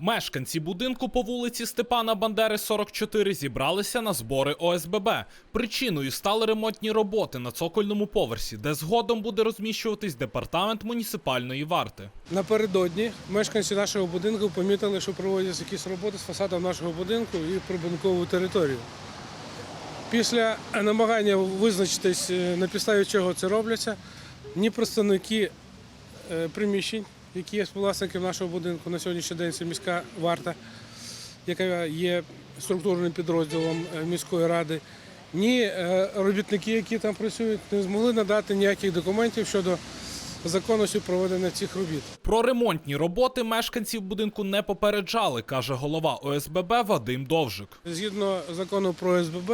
Мешканці будинку по вулиці Степана Бандери, 44, зібралися на збори ОСББ. Причиною стали ремонтні роботи на цокольному поверсі, де згодом буде розміщуватись департамент муніципальної варти. Напередодні мешканці нашого будинку помітили, що проводяться якісь роботи з фасадом нашого будинку і прибудинкову територію. Після намагання визначитись, е, на підставі чого це робляться, ні представники е, приміщень, які є співвласниками нашого будинку на сьогоднішній день, це міська варта, яка є структурним підрозділом е, міської ради, ні е, робітники, які там працюють, не змогли надати ніяких документів щодо законності проведення цих робіт. Про ремонтні роботи мешканців будинку не попереджали, каже голова ОСББ Вадим Довжик. Згідно закону про СББ,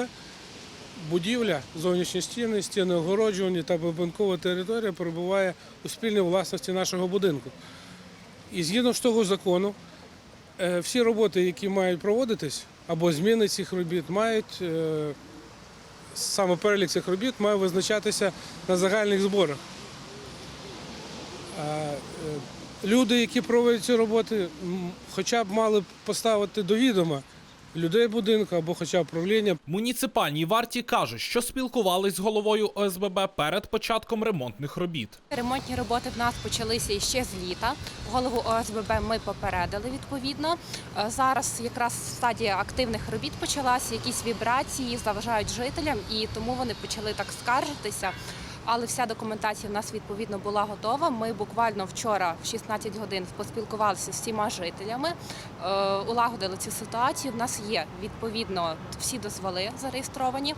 будівля, зовнішні стіни, стіни огороджувані та будинкова територія перебуває у спільній власності нашого будинку. І згідно ж того закону, е, всі роботи, які мають проводитись, або зміни цих робіт, мають е, саме перелік цих робіт має визначатися на загальних зборах. Е, Люди, які проводять ці роботи, хоча б мали поставити до відома людей будинку або хоча б правління. Муніципальній варті кажуть, що спілкувались з головою ОСББ перед початком ремонтних робіт. Ремонтні роботи в нас почалися іще з літа. Голову ОСББ ми попередили відповідно. Е, Зараз якраз стадія активних робіт почалася, якісь вібрації заважають жителям, і тому вони почали так скаржитися. Але вся документація в нас відповідно була готова. Ми буквально вчора в 16 годин поспілкувалися з всіма жителями, е, улагодили цю ситуацію. У нас є відповідно всі дозволи зареєстровані.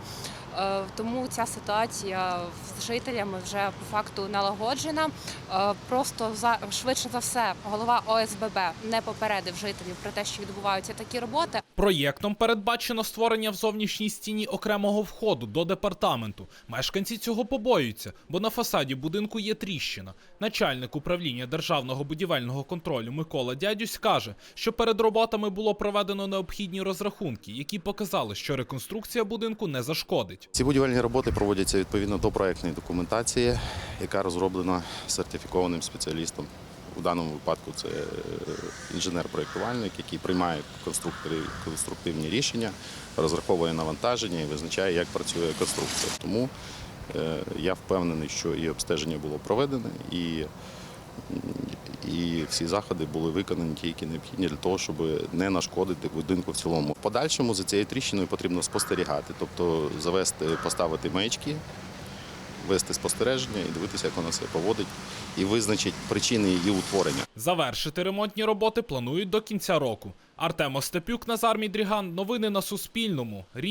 Е, Тому ця ситуація з жителями вже по факту налагоджена. Е, Просто за швидше за все голова ОСББ не попередив жителів про те, що відбуваються такі роботи. Проєктом передбачено створення в зовнішній стіні окремого входу до департаменту. Мешканці цього побоюються, бо на фасаді будинку є тріщина. Начальник управління державного будівельного контролю Микола Дядюсь каже, що перед роботами було проведено необхідні розрахунки, які показали, що реконструкція будинку не зашкодить. Ці будівельні роботи проводяться відповідно до проектної документації, яка розроблена сертифікованим спеціалістом. У даному випадку це е, інженер-проєктувальник, який приймає конструктивні рішення, розраховує навантаження і визначає, як працює конструкція. Тому я впевнений, що і обстеження було проведене, і, і всі заходи були виконані ті, які необхідні для того, щоб не нашкодити будинку в цілому. В подальшому за цією тріщиною потрібно спостерігати, тобто завести, поставити маячки, вести спостереження і дивитися, як вона себе поводить, і визначити причини її утворення. Завершити ремонтні роботи планують до кінця року. Артем Остапюк, Назар Мідріган. Новини на Суспільному. Рівне.